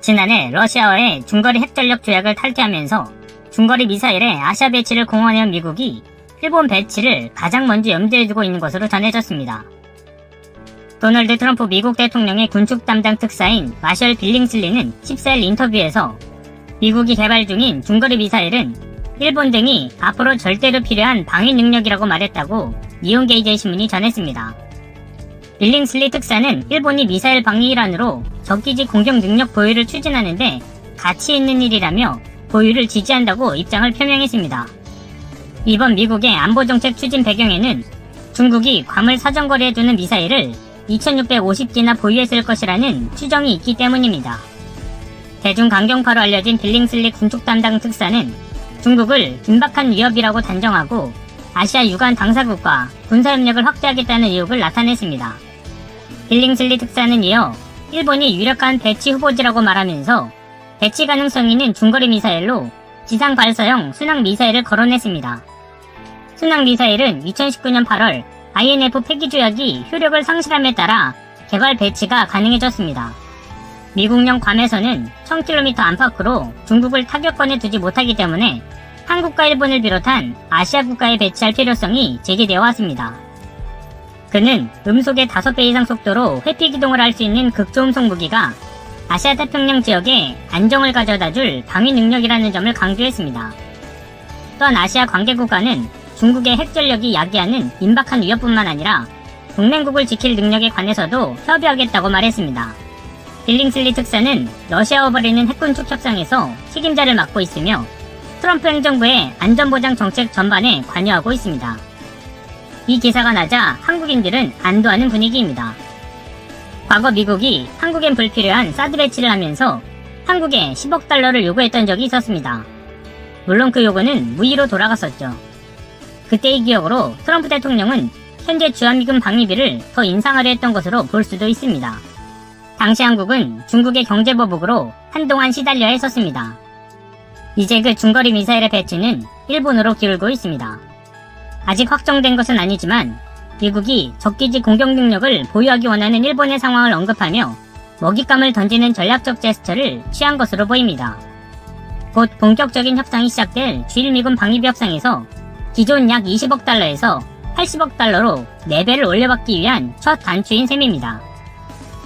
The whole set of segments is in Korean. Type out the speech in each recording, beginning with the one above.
지난해 러시아와의 중거리 핵전력 조약을 탈퇴하면서 중거리 미사일의 아시아 배치를 공언해온 미국이 일본 배치를 가장 먼저 염두에 두고 있는 것으로 전해졌습니다. 도널드 트럼프 미국 대통령의 군축 담당 특사인 마셜 빌링슬리는 14일 인터뷰에서 미국이 개발 중인 중거리 미사일은 일본 등이 앞으로 절대로 필요한 방위 능력이라고 말했다고 니온 게이제 신문이 전했습니다. 빌링슬리 특사는 일본이 미사일 방위 일환으로 적기지 공격 능력 보유를 추진하는데 가치 있는 일이라며 보유를 지지한다고 입장을 표명했습니다. 이번 미국의 안보 정책 추진 배경에는 중국이 괌을 사정거리에 두는 미사일을 2650기나 보유했을 것이라는 추정이 있기 때문입니다. 대중 강경파로 알려진 빌링슬리 군축 담당 특사는 중국을 긴박한 위협이라고 단정하고 아시아 유관 당사국과 군사협력을 확대하겠다는 의욕을 나타냈습니다. 빌링슬리 특사는 이어 일본이 유력한 배치 후보지라고 말하면서 배치 가능성 있는 중거리 미사일로 지상 발사형 순항 미사일을 거론했습니다. 순항 미사일은 2019년 8월 INF 폐기 조약이 효력을 상실함에 따라 개발 배치가 가능해졌습니다. 미국령 괌에서는 1000km 안팎으로 중국을 타격권에 두지 못하기 때문에 한국과 일본을 비롯한 아시아 국가에 배치할 필요성이 제기되어 왔습니다. 그는 음속의 5배 이상 속도로 회피 기동을 할 수 있는 극초음속 무기가 아시아 태평양 지역에 안정을 가져다 줄 방위 능력이라는 점을 강조했습니다. 또한 아시아 관계 국가는 중국의 핵전력이 야기하는 임박한 위협뿐만 아니라 동맹국을 지킬 능력에 관해서도 협의하겠다고 말했습니다. 빌링슬리 특사는 러시아와 벌이는 핵군축 협상에서 책임자를 맡고 있으며 트럼프 행정부의 안전보장 정책 전반에 관여하고 있습니다. 이 기사가 나자 한국인들은 안도하는 분위기입니다. 과거 미국이 한국엔 불필요한 사드 배치를 하면서 한국에 10억 달러를 요구했던 적이 있었습니다. 물론 그 요구는 무의로 돌아갔었죠. 그때의 기억으로 트럼프 대통령은 현재 주한미군 방위비를 더 인상하려 했던 것으로 볼 수도 있습니다. 당시 한국은 중국의 경제보복으로 한동안 시달려 했었습니다. 이제 그 중거리 미사일의 배치는 일본으로 기울고 있습니다. 아직 확정된 것은 아니지만 미국이 적기지 공격 능력을 보유하기 원하는 일본의 상황을 언급하며 먹잇감을 던지는 전략적 제스처를 취한 것으로 보입니다. 곧 본격적인 협상이 시작될 주일미군 방위비 협상에서 기존 약 20억 달러에서 80억 달러로 4배를 올려받기 위한 첫 단추인 셈입니다.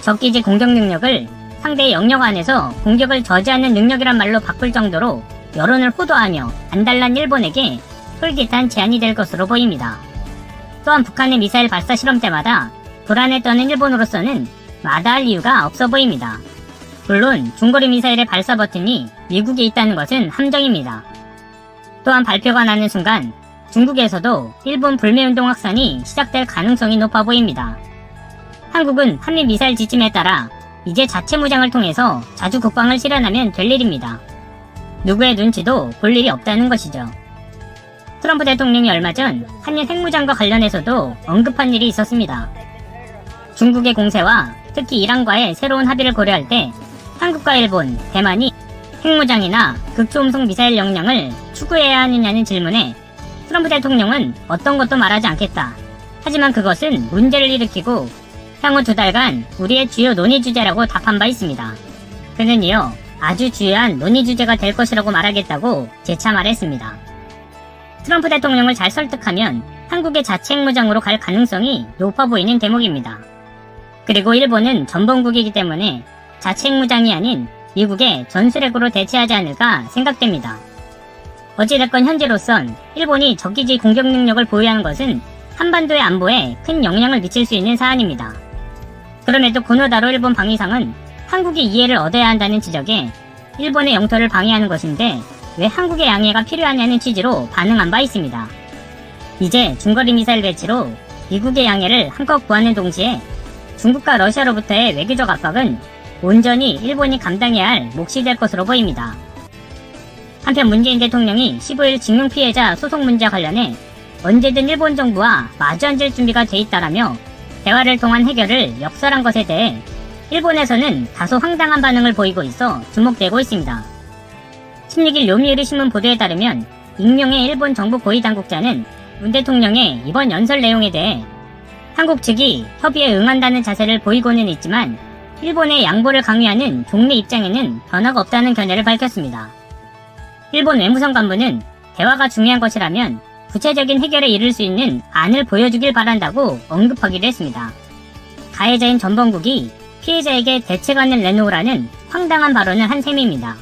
적기지 공격 능력을 상대의 영역 안에서 공격을 저지하는 능력이란 말로 바꿀 정도로 여론을 호도하며 안달난 일본에게 솔깃한 제안이 될 것으로 보입니다. 또한 북한의 미사일 발사 실험 때마다 떠는 일본으로서는 마다할 이유가 없어 보입니다. 물론 중거리 미사일의 발사 버튼이 미국에 있다는 것은 함정입니다. 또한 발표가 나는 순간 중국에서도 일본 불매운동 확산이 시작될 가능성이 높아 보입니다. 한국은 한미 미사일 지침에 따라 이제 자체 무장을 통해서 자주 국방을 실현하면 될 일입니다. 누구의 눈치도 볼 일이 없다는 것이죠. 트럼프 대통령이 얼마 전 한일 핵무장과 관련해서도 언급한 일이 있었습니다. 중국의 공세와 특히 이란과의 새로운 합의를 고려할 때 한국과 일본, 대만이 핵무장이나 극초음속 미사일 역량을 추구해야 하느냐는 질문에 트럼프 대통령은 어떤 것도 말하지 않겠다. 하지만 그것은 문제를 일으키고 향후 두 달간 우리의 주요 논의 주제라고 답한 바 있습니다. 그는 이어 아주 중요한 논의 주제가 될 것이라고 말하겠다고 재차 말했습니다. 트럼프 대통령을 잘 설득하면 한국의 자체 핵무장으로 갈 가능성이 높아 보이는 대목입니다. 그리고 일본은 전범국이기 때문에 자체 핵무장이 아닌 미국의 전술핵으로 대체하지 않을까 생각됩니다. 어찌됐건 현재로선 일본이 적기지 공격 능력을 보유하는 것은 한반도의 안보에 큰 영향을 미칠 수 있는 사안입니다. 그럼에도 고노다로 일본 방위상은 한국이 이해를 얻어야 한다는 지적에 일본의 영토를 방해하는 것인데 왜 한국의 양해가 필요하냐는 취지로 반응한 바 있습니다. 이제 중거리 미사일 배치로 미국의 양해를 한껏 구하는 동시에 중국과 러시아로부터의 외교적 압박은 온전히 일본이 감당해야 할 몫이 될 것으로 보입니다. 한편 문재인 대통령이 15일 징용 피해자 소송 문제와 관련해 언제든 일본 정부와 마주 앉을 준비가 돼 있다라며 대화를 통한 해결을 역설한 것에 대해 일본에서는 다소 황당한 반응을 보이고 있어 주목되고 있습니다. 16일 요미우리 신문 보도에 따르면 익명의 일본 정부 고위 당국자는 문 대통령의 이번 연설 내용에 대해 한국 측이 협의에 응한다는 자세를 보이고는 있지만 일본의 양보를 강요하는 종래 입장에는 변화가 없다는 견해를 밝혔습니다. 일본 외무성 간부는 대화가 중요한 것이라면 구체적인 해결에 이를 수 있는 안을 보여주길 바란다고 언급하기도 했습니다. 가해자인 전범국이 피해자에게 대책안을 내놓으라는 황당한 발언을 한 셈입니다.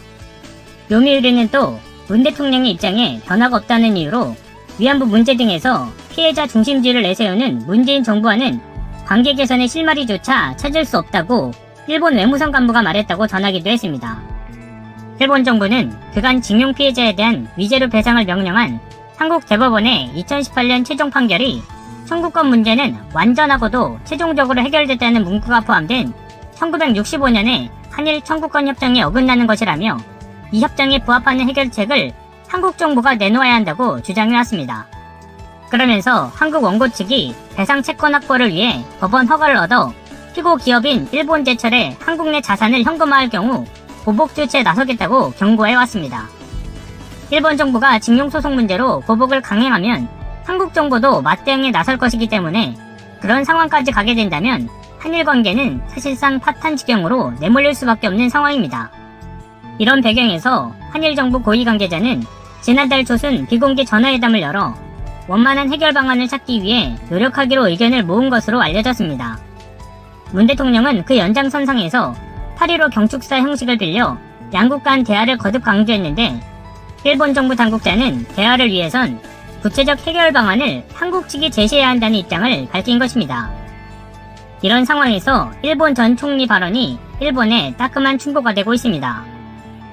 요미우리는 또 문 대통령의 입장에 변화가 없다는 이유로 위안부 문제 등에서 피해자 중심주의를 내세우는 문재인 정부와는 관계 개선의 실마리조차 찾을 수 없다고 일본 외무성 간부가 말했다고 전하기도 했습니다. 일본 정부는 그간 징용 피해자에 대한 위자료 배상을 명령한 한국 대법원의 2018년 최종 판결이 청구권 문제는 완전하고도 최종적으로 해결됐다는 문구가 포함된 1965년에 한일 청구권 협정에 어긋나는 것이라며 이 협정에 부합하는 해결책을 한국 정부가 내놓아야 한다고 주장해왔습니다. 그러면서 한국 원고 측이 배상 채권 확보를 위해 법원 허가를 얻어 피고 기업인 일본 제철에 한국 내 자산을 현금화할 경우 보복 조치에 나서겠다고 경고해왔습니다. 일본 정부가 징용소송 문제로 보복을 강행하면 한국 정부도 맞대응에 나설 것이기 때문에 그런 상황까지 가게 된다면 한일 관계는 사실상 파탄 지경으로 내몰릴 수밖에 없는 상황입니다. 이런 배경에서 한일 정부 고위 관계자는 지난달 조순 비공개 전화회담을 열어 원만한 해결 방안을 찾기 위해 노력하기로 의견을 모은 것으로 알려졌습니다. 문 대통령은 그 연장선상에서 8.15 경축사 형식을 빌려 양국 간 대화를 거듭 강조했는데 일본 정부 당국자는 대화를 위해선 구체적 해결 방안을 한국 측이 제시해야 한다는 입장을 밝힌 것입니다. 이런 상황에서 일본 전 총리 발언이 일본에 따끔한 충고가 되고 있습니다.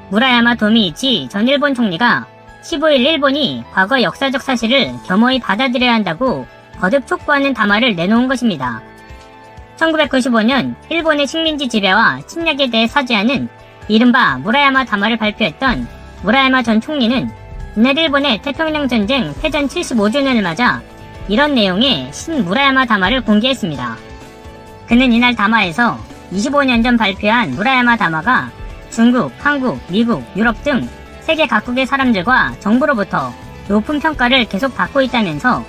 무라야마 도미이치 전 일본 총리가 15일 일본이 과거 역사적 사실을 겸허히 받아들여야 한다고 거듭 촉구하는 담화를 내놓은 것입니다. 1995년 일본의 식민지 지배와 침략에 대해 사죄하는 이른바 무라야마 담화를 발표했던 무라야마 전 총리는 이날 일본의 태평양 전쟁 패전 75주년을 맞아 이런 내용의 신 무라야마 담화를 공개했습니다. 그는 이날 담화에서 25년 전 발표한 무라야마 담화가 중국, 한국, 미국, 유럽 등 세계 각국의 사람들과 정부로부터 높은 평가를 계속 받고 있다면서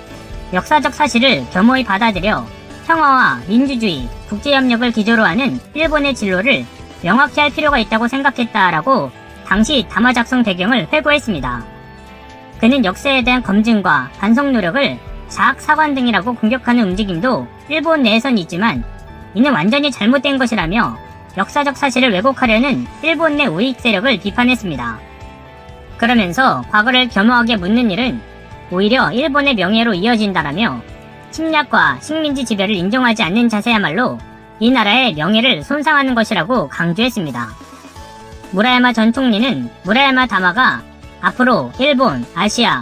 역사적 사실을 겸허히 받아들여 평화와 민주주의, 국제협력을 기조로 하는 일본의 진로를 명확히 할 필요가 있다고 생각했다라고 당시 담화 작성 배경을 회고했습니다. 그는 역사에 대한 검증과 반성 노력을 자학 사관 등이라고 공격하는 움직임도 일본 내에선 있지만 이는 완전히 잘못된 것이라며 역사적 사실을 왜곡하려는 일본 내 우익 세력을 비판했습니다. 그러면서 과거를 겸허하게 묻는 일은 오히려 일본의 명예로 이어진다라며 침략과 식민지 지배를 인정하지 않는 자세야말로 이 나라의 명예를 손상하는 것이라고 강조했습니다. 무라야마 전 총리는 무라야마 담화가 앞으로 일본, 아시아,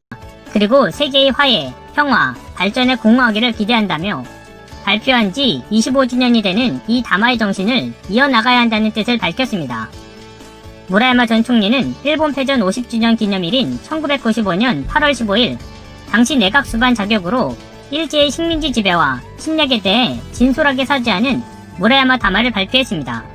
그리고 세계의 화해, 평화, 발전에 공헌하기를 기대한다며 발표한 지 25주년이 되는 이 담화의 정신을 이어나가야 한다는 뜻을 밝혔습니다. 무라야마 전 총리는 일본 패전 50주년 기념일인 1995년 8월 15일 당시 내각 수반 자격으로 일제의 식민지 지배와 침략에 대해 진솔하게 사죄하는 무라야마 담화를 발표했습니다.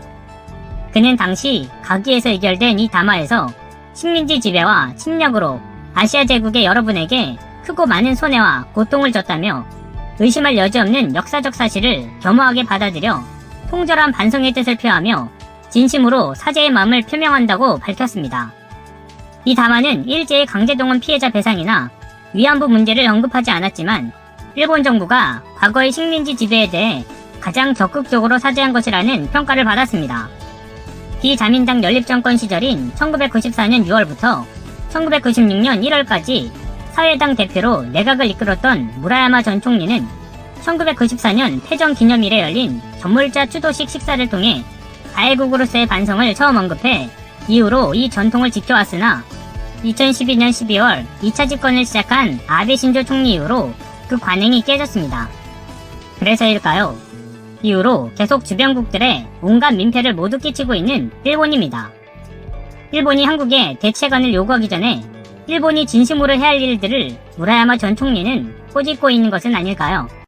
그는 당시 가기에서 의결된 이 담화에서 식민지 지배와 침략으로 아시아 제국의 여러분에게 크고 많은 손해와 고통을 줬다며 의심할 여지 없는 역사적 사실을 겸허하게 받아들여 통절한 반성의 뜻을 표하며 진심으로 사죄의 마음을 표명한다고 밝혔습니다. 이 담화는 일제의 강제동원 피해자 배상이나 위안부 문제를 언급하지 않았지만 일본 정부가 과거의 식민지 지배에 대해 가장 적극적으로 사죄한 것이라는 평가를 받았습니다. 비자민당 연립정권 시절인 1994년 6월부터 1996년 1월까지 사회당 대표로 내각을 이끌었던 무라야마 전 총리는 1994년 패전 기념일에 열린 전물자 추도식 식사를 통해 가해국으로서의 반성을 처음 언급해 이후로 이 전통을 지켜왔으나 2012년 12월 2차 집권을 시작한 아베 신조 총리 이후로 그 관행이 깨졌습니다. 그래서일까요? 이후로 계속 주변국들의 온갖 민폐를 모두 끼치고 있는 일본입니다. 일본이 한국에 대책안을 요구하기 전에 일본이 진심으로 해야 할 일들을 무라야마 전 총리는 꼬집고 있는 것은 아닐까요?